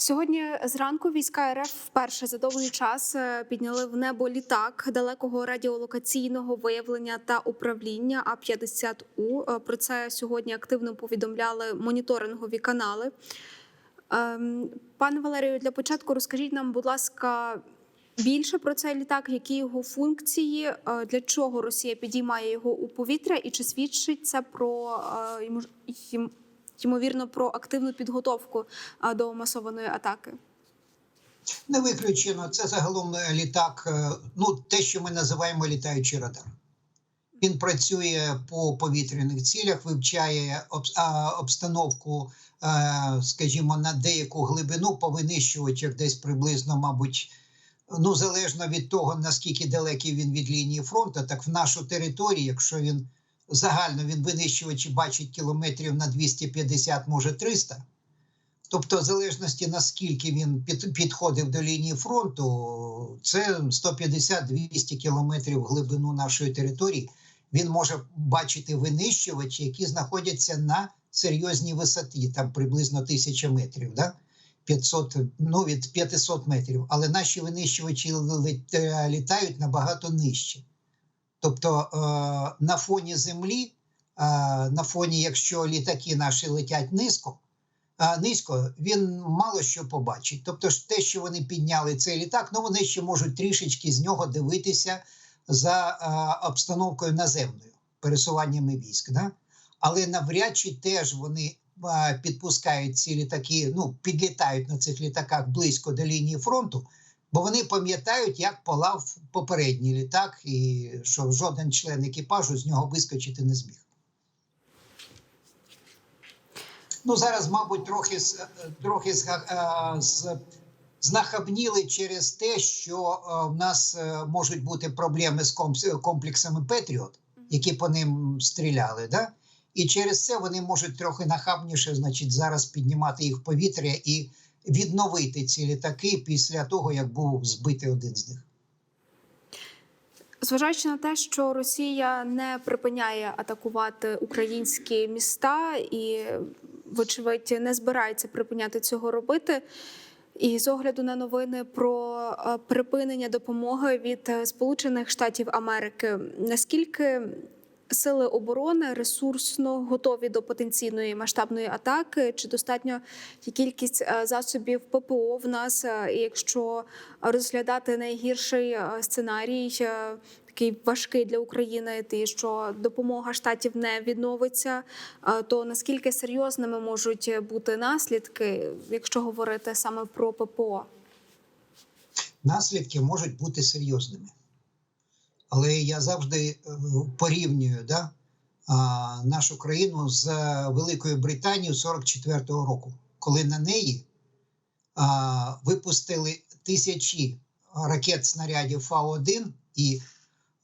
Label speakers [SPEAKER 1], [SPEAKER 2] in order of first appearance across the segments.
[SPEAKER 1] Сьогодні зранку війська РФ вперше за довгий час е, підняли в небо літак далекого радіолокаційного виявлення та управління А 50 У. Е, Про це сьогодні активно повідомляли моніторингові канали. Ем, Пане Валерію, для початку розкажіть нам, будь ласка, більше про цей літак, які його функції, е, для чого Росія підіймає його у повітря, і чи свідчить це про ймовірно про активну підготовку до масованої атаки.
[SPEAKER 2] Не виключено. Це загалом е, літак, е, ну те, що ми називаємо літаючий радар. Він працює по повітряних цілях, вивчає обстановку, е, скажімо, на деяку глибину по винищувачах десь приблизно, мабуть, ну залежно від того, наскільки далекий він від лінії фронту, так в нашу територію, якщо він загально він винищувачі бачить кілометрів на 250, може 300, Тобто, в залежності наскільки він під, підходив до лінії фронту, це 150-200 кілометрів глибину нашої території. Він може бачити винищувачі, які знаходяться на серйозній висоті, там приблизно 1000 метрів, да? 500, ну від 500 метрів. Але наші винищувачі літають набагато нижче. Тобто е, на фоні землі, е, на фоні, якщо літаки наші летять низько, а, низько, він мало що побачить. Тобто, ж те, що вони підняли цей літак, ну вони ще можуть трішечки з нього дивитися за обстановкою наземною, пересуваннями військ. Да? Але навряд чи теж вони підпускають ці літаки, ну підлітають на цих літаках близько до лінії фронту, бо вони пам'ятають, як полав попередній літак, і що жоден член екіпажу з нього вискочити не зміг. Ну, зараз, мабуть, трохи трохи зга- е, з, знахабніли через те, що е, в нас е, можуть бути проблеми з комплексами Петріот, які по ним стріляли. Да? І через це вони можуть трохи нахабніше, значить, зараз піднімати їх в повітря і відновити ці літаки після того, як був збитий один з них.
[SPEAKER 1] Зважаючи на те, що Росія не припиняє атакувати українські міста і, вочевидь, не збирається припиняти цього робити. І з огляду на новини про е, припинення допомоги від е, Сполучених Штатів Америки, наскільки сили оборони ресурсно готові до потенційної масштабної атаки? Чи достатньо кількість е, засобів ППО в нас? Е, І якщо розглядати найгірший е, сценарій, такий важкий для України, і що допомога штатів не відновиться, то наскільки серйозними можуть бути наслідки, якщо говорити саме про ППО?
[SPEAKER 2] наслідки можуть бути серйозними. Але я завжди е, порівнюю да, нашу країну з Великою Британією 44-го року, коли на неї випустили тисячі ракет снарядів Фау-1 і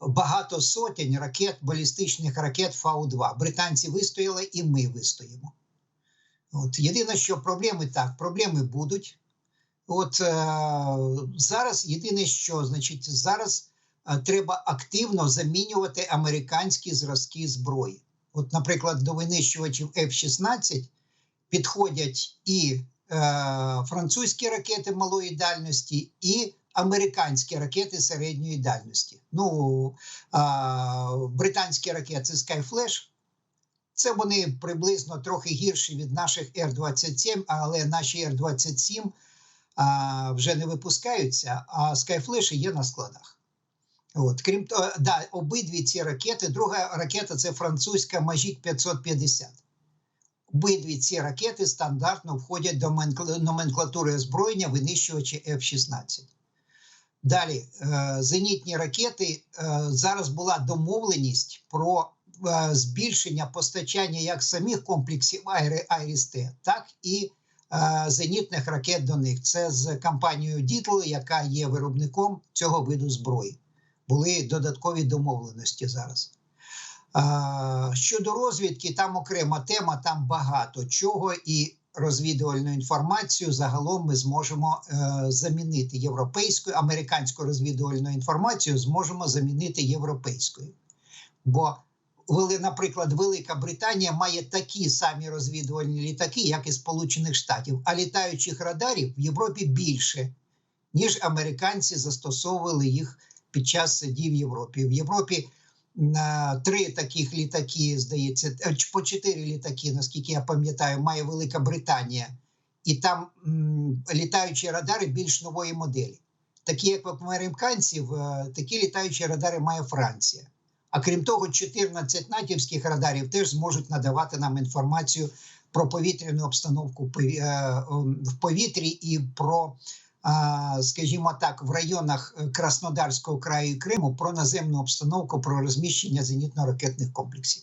[SPEAKER 2] багато сотень ракет, балістичних ракет Фау-2. Британці вистояли, і ми вистоїмо. От єдине, що проблеми так, проблеми будуть. От е, зараз єдине, що значить, зараз треба активно замінювати американські зразки зброї. От, наприклад, до винищувачів F-16 підходять і е, французькі ракети малої дальності, і американські ракети середньої дальності. Ну, е, британські ракети Skyflash, це вони приблизно трохи гірші від наших Р-27, але наші Р-27 а, вже не випускаються, а скайфлеші є на складах. От, крім того, да, обидві ці ракети, друга ракета це французька Мажік 550. Обидві ці ракети стандартно входять до номенклатури озброєння винищувачі F-16. Далі, е, зенітні ракети. Е, зараз була домовленість про е, збільшення постачання як самих комплексів Айри- Айріс-Т, так і зенітних ракет до них. Це з компанією Дітл, яка є виробником цього виду зброї. Були додаткові домовленості зараз. Щодо розвідки, там окрема тема, там багато чого, і розвідувальну інформацію загалом ми зможемо е, замінити європейською, американську розвідувальну інформацію зможемо замінити європейською. Бо наприклад, Велика Британія має такі самі розвідувальні літаки, як і Сполучених Штатів, а літаючих радарів в Європі більше, ніж американці застосовували їх під час дій в Європі. В Європі на три таких літаки, здається, е, по чотири літаки, наскільки я пам'ятаю, має Велика Британія, і там літаючі радари більш нової моделі. Такі, як в американців, е, такі літаючі радари має Франція. А крім того, 14 натівських радарів теж зможуть надавати нам інформацію про повітряну обстановку е, ем, в повітрі і про, скажімо так, в районах е, Краснодарського краю і Криму про наземну обстановку, про розміщення зенітно-ракетних комплексів.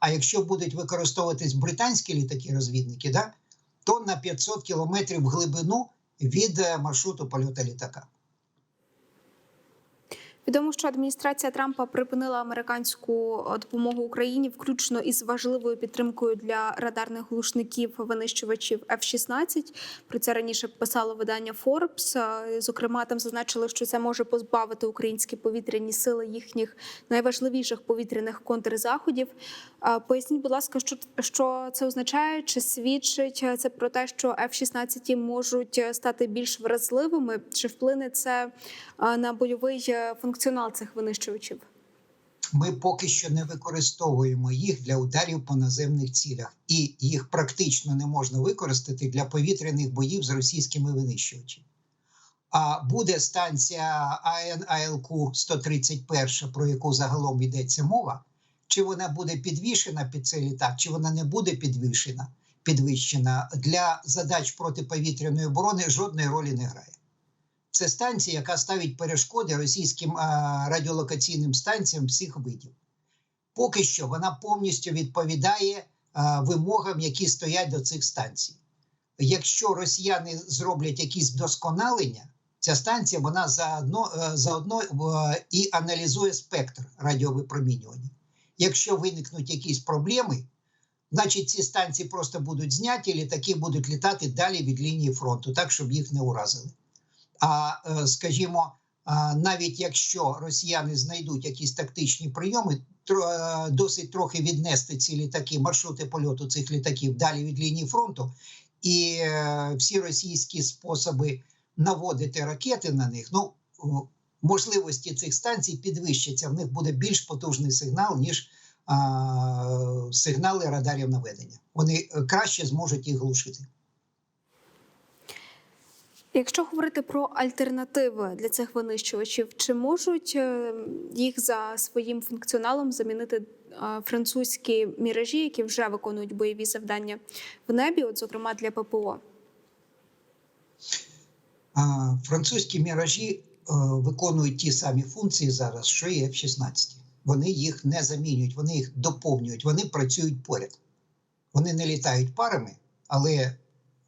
[SPEAKER 2] А якщо будуть використовуватись британські літаки-розвідники, да, то на 500 кілометрів глибину від е, маршруту польоту літака.
[SPEAKER 1] Відомо, що адміністрація Трампа припинила американську е, допомогу Україні, включно із важливою підтримкою для радарних глушників винищувачів F-16. Про це раніше писало видання Forbes. Е, Зокрема, там зазначили, що це може позбавити українські повітряні сили їхніх найважливіших повітряних контрзаходів. Е, Поясніть, будь ласка, що, що це означає? Чи свідчить це про те, що F-16 можуть стати більш вразливими? Чи вплине це на бойовий е, функціонал цих винищувачів?
[SPEAKER 2] Ми поки що не використовуємо їх для ударів по наземних цілях, і їх практично не можна використати для повітряних боїв з російськими винищувачами. А буде станція АН АЛК 131, про яку загалом йдеться мова. Чи вона буде підвішена під цей літак, чи вона не буде підвішена, підвищена для задач протиповітряної оборони жодної ролі не грає. Це станція, яка ставить перешкоди російським радіолокаційним станціям всіх видів. Поки що вона повністю відповідає вимогам, які стоять до цих станцій. Якщо росіяни зроблять якісь вдосконалення, ця станція вона заодно, е, заодно е, і аналізує спектр радіовипромінювання. Якщо виникнуть якісь проблеми, значить ці станції просто будуть зняті, літаки будуть літати далі від лінії фронту, так щоб їх не уразили. А е, скажімо, навіть якщо росіяни знайдуть якісь тактичні прийоми, е, досить трохи віднести ці літаки, маршрути польоту цих літаків далі від лінії фронту, і е, всі російські способи наводити ракети на них, ну можливості цих станцій підвищаться. В них буде більш потужний сигнал, ніж сигнали радарів наведення. Вони краще зможуть їх глушити.
[SPEAKER 1] Якщо говорити про альтернативи для цих винищувачів, чи можуть е, їх за своїм функціоналом замінити е, французькі міражі, які вже виконують бойові завдання в небі, от зокрема для ППО?
[SPEAKER 2] Французькі міражі е, виконують ті самі функції зараз, що і F-16. Вони їх не замінюють, вони їх доповнюють, вони працюють поряд. Вони не літають парами, але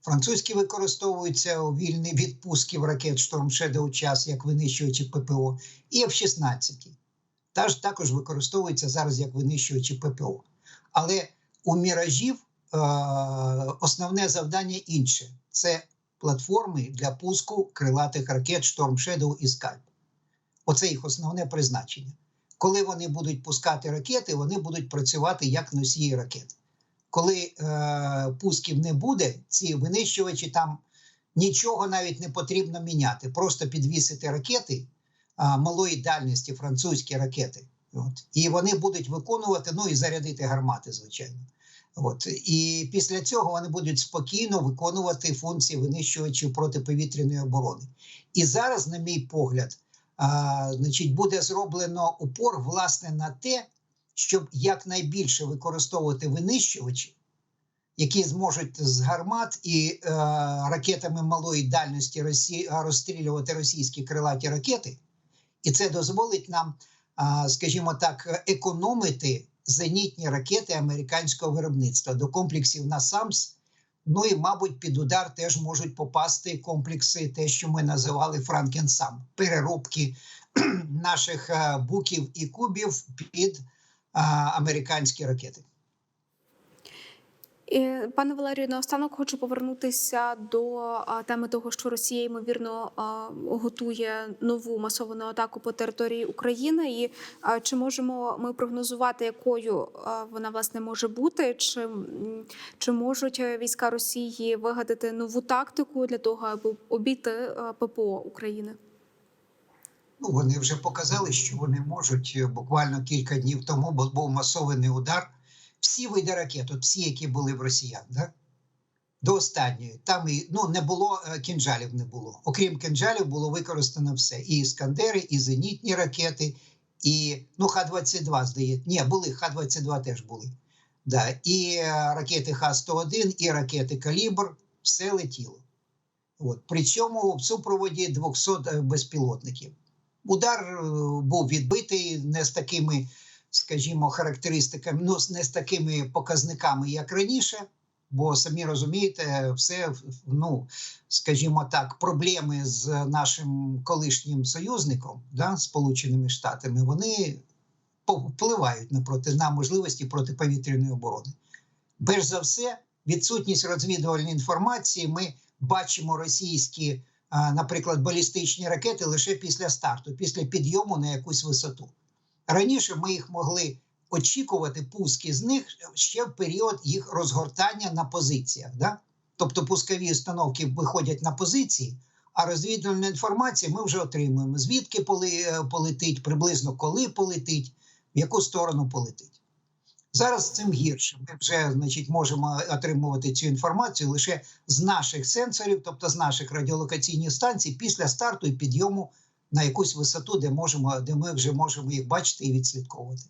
[SPEAKER 2] французькі використовуються у вільні відпустки в ракет Storm Shadow час як винищувачі ППО, і F-16. Таж також використовуються зараз як винищувачі ППО. Але у міражів е, основне завдання інше: це платформи для пуску крилатих ракет Storm Shadow і Scalp. Оце їх основне призначення. Коли вони будуть пускати ракети, вони будуть працювати як носії ракет. Коли е, пусків не буде, ці винищувачі там нічого навіть не потрібно міняти. Просто підвісити ракети а, малої дальності, французькі ракети. От. І вони будуть виконувати, ну і зарядити гармати, звичайно. От. І після цього вони будуть спокійно виконувати функції винищувачів протиповітряної оборони. І зараз, на мій погляд, а, значить, буде зроблено упор власне на те, щоб якнайбільше використовувати винищувачі, які зможуть з гармат і е, ракетами малої дальності росі, розстрілювати російські крилаті ракети, і це дозволить нам, а, скажімо так, економити зенітні ракети американського виробництва до комплексів НАСАМС. Ну і, мабуть, під удар теж можуть попасти комплекси, те, що ми називали Франкенсам, переробки наших е, буків і кубів під американські ракети.
[SPEAKER 1] Пане Валерію, наостанок хочу повернутися до теми того, що Росія ймовірно готує нову масовану атаку по території України. І чи можемо ми прогнозувати, якою вона власне може бути? Чи, чи можуть е, війська Росії вигадати нову тактику для того, аби обійти е, ППО України?
[SPEAKER 2] Ну, вони вже показали, що вони можуть Е, буквально кілька днів тому, бо був масований удар. Всі види ракет, от всі, які були в росіян, да? до останньої. Там і ну не було е, кінжалів, не було. Окрім кінжалів, було використано все: і іскандери, і зенітні ракети, і ну Х-22, здається. Ні, були Х-22 теж були. Да. І е, ракети Х-101, і ракети Калібр, все летіло. От. Причому в супроводі 200 е, безпілотників. Удар е, був відбитий не з такими, скажімо, характеристиками, ну не з такими показниками, як раніше. Бо самі розумієте, все ну, скажімо так, проблеми з нашим колишнім союзником, да, Сполученими Штатами, вони впливають на проти на можливості протиповітряної оборони. Перш за все, відсутність розвідувальної інформації. Ми бачимо російські наприклад, балістичні ракети лише після старту, після підйому на якусь висоту. Раніше ми їх могли очікувати пуски з них ще в період їх розгортання на позиціях. Да? Тобто пускові установки виходять на позиції, а розвідувальна інформація ми вже отримуємо, звідки полетить, приблизно коли полетить, в яку сторону полетить. Зараз цим гірше. Ми вже значить, можемо отримувати цю інформацію лише з наших сенсорів, тобто з наших радіолокаційних станцій, після старту і підйому на якусь висоту, де можемо, де ми вже можемо їх бачити і відслідковувати.